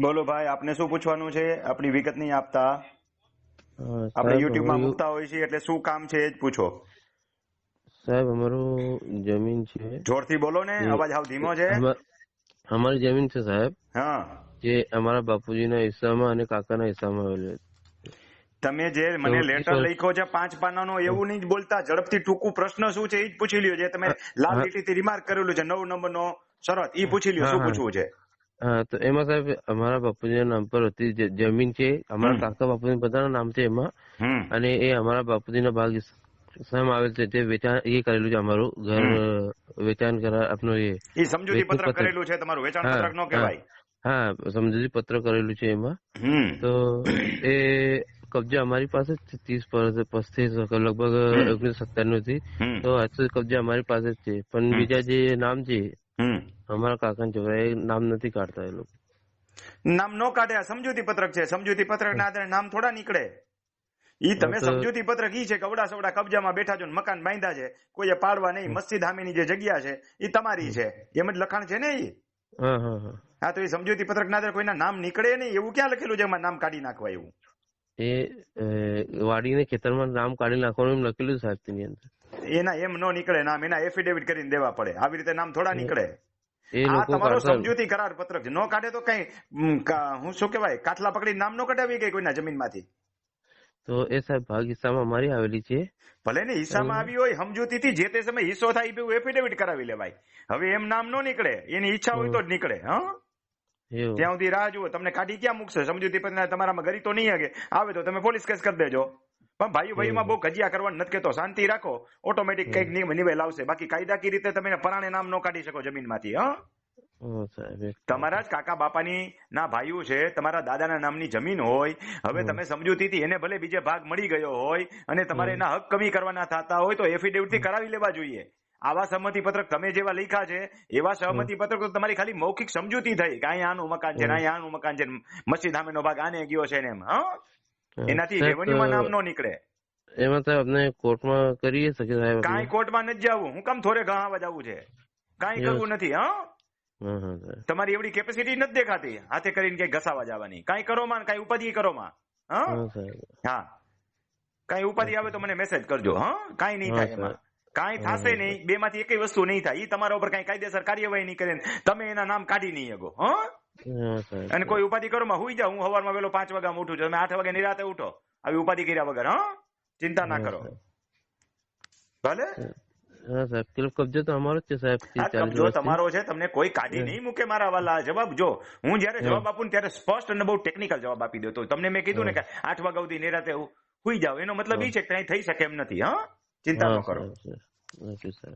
બોલો ભાઈ આપને શું પૂછવાનું છે? આપણી વિગત નહીં આપતા. આપણે યુટ્યુબમાં મૂકતા હોય છે એટલે શું કામ છે એ જ પૂછો. સાહેબ અમારું જમીન છે. જોરથી બોલો ને અવાજ હાવ ધીમો છે. અમા- અમારી જમીન છે સાહેબ. હા. જે અમારા બાપુજીના હિસ્સામાં અને કાકાના હિસ્સામાં આવેલી છે. તમે જે મને લેટર લખ્યો છે પાંચ પાનાનો એવું નહીં બોલતા. ઝડપથી ટૂંકું પ્રશ્ન શું છે એ જ પૂછી લ્યો. જે તમે લાલ લીટીથી રિમાર્ક કરેલું છે નવ નંબરનો શરત એ પૂછી લ્યો શું પૂછવું છે. હા તો એમાં સાહેબ અમારા બાપુજીના નામ પર હતી જમીન છે. અમારા કાકા બાપુજી બધાના નામ છે એમાં. અને એ અમારા બાપુજીના ભાગ હિસ્સામાં આવેલ છે તે વેચાણ એ કરેલું છે અમારું ઘર વેચાણ કરા આપનું એ સમજૂતી પત્રક પત્ર. કરેલું છે તમારું વેચાણ હા, પત્રક નો કહેવાય. હા સમજૂતી પત્ર કરેલું છે એમાં. તો એ કબજા અમારી પાસે જ છે ત્રીસ પસ્તીસ લગભગ ઓગણીસો સત્તાણું થી તો આજ સુધી કબજા અમારી પાસે જ છે. પણ બીજા જે નામ છે અમારા કાકા એ નામ નથી કાઢતા એ લોકો. નામ નો કાઢે આ સમજૂતી પત્રક છે. સમજૂતી પત્રક ના આધારે નામ થોડા નીકળે. ઈ તમે સમજૂતી પત્રક ઈ છે કે અવડા સવડા કબજામાં બેઠા છો ને મકાન બાંધ્યા છે કોઈએ પાડવા નહીં મસ્જિદ સામેની જે જગ્યા છે એ તમારી છે. એમ જ લખાણ છે ને ઈ? હા તો એ સમજૂતી પત્રક ના આધારે કોઈના નામ નીકળે નહીં એવું ક્યાં લખેલું છે એમાં નામ કાઢી નાખવા એવું? એ વાડીને ખેતરમાં નામ કાઢી નાખવાનું એમ લખેલું સાહેબ તેની અંદર. એના એમ નો નીકળે નામ એના એફિડેવિટ કરીને દેવા પડે. આવી રીતે નામ થોડા નીકળે. આ તમારો સમજૂતી કરાર પત્રક. છે નો કાઢે તો કઈ હું શું કેવાય કાટલા પકડી નામ નો કઢાવી ગઈ કોઈના જમીનમાંથી? તો એ સાહેબ ભાગ હિસ્સામાં મારી આવેલી છે. ભલે ને હિસ્સામાં આવી હોય સમજૂતી થી જે તે સમય હિસ્સો થાય એવું એફિડેવિટ કરાવી લેવાય. હવે એમ નામ નો નીકળે એની ઈચ્છા હોય તો જ નીકળે હા? ત્યાં સુધી રાહ જુઓ તમને કાઢી ક્યાં મૂકશે? સમજૂતી પત્ર તમારામાં ગરી તો નહીં હગે. આવે તો તમે પોલીસ કેસ કરી દેજો. પણ ભાઈ ભાઈમાં બહુ કજિયા કરવાનું નથી કહેતો. શાંતિ રાખો. ઓટોમેટિક કંઈક નિયમ નિવેલ આવશે. બાકી કાયદાકીય રીતે તમે પરાણે નામ નો કાઢી શકો જમીનમાંથી હા? તમારા જ કાકા બાપાની ના ભાઈઓ છે તમારા દાદાના નામની જમીન હોય હવે તમે સમજૂતીથી એને ભલે બીજે ભાગ મળી ગયો હોય અને તમારે એના હક કમી કરવાના થતા હોય તો એફિડેવિટથી કરાવી લેવા જોઈએ. આવા સંમતિ પત્રક તમે જેવા લખ્યા છે એવા સહમતિ પત્રક તો તમારી ખાલી મૌખિક સમજૂતી થઈ કે અહીંયા આનું મકાન છે અહીંયા આનું મકાન છે મસ્જિદ સામેનો ભાગ આને ગયો છે ને એમ હા. એનાથી રેવન્યુમાં નામ નો નીકળે. એમાં સાહેબ આપણે કોર્ટમાં કરીએ શકીએ સાહેબ? કાંઈ કોર્ટમાં નથી જવું. હું કામ થોડે ઘણા આવવા જવું છે. કાંઈ કરવું નથી હા? તમારી એવડી કેપેસિટી નથી દેખાતી. હાથે કરીને કઈ ઘસાવા જવાની. કાંઈ કરો માં કાંઈ ઉપાધિ કરો માં હા કાંઈ ઉપાધિ આવે તો મને મેસેજ કરજો હા? કાંઈ નહીં થાય એમાં. કાંઈ થશે નહીં. બે માંથી એકય વસ્તુ નહીં થાય. ઈ તમારા ઉપર કાંઈ કાયદેસર કાર્યવાહી નહીં કરે તમે એના નામ કાઢી નહીં શકો હા? અને કોઈ ઉપાધિ કરો માં હુઈ જાવ હું સવારમાં વેલો પાંચ વાગ્યામાં ઉઠું છું. તમે આઠ વાગે નિરાતે ઉઠો. આવી ઉપાધિ કર્યા વગર હા? ચિંતા ના કરો. ભલે? હા સાહેબ પેલો કબજો તો અમારો જ છે સાહેબ ત્રીસ આ ચાલીસ કબજો તમારો છે તમને કોઈ કાઢી નહીં મૂકે મારા વાલા. જવાબ જો હું જયારે જવાબ આપું ત્યારે સ્પષ્ટ અને બહુ ટેકનિકલ જવાબ આપી દો તો તમને મેં કીધું ને કે આઠ વાગ્યા સુધી નિરાતે હુઈ જાવ એનો મતલબ એ છે કે કાંઈ થઈ શકે એમ નથી હા? ચિંતા ન કરો. હા,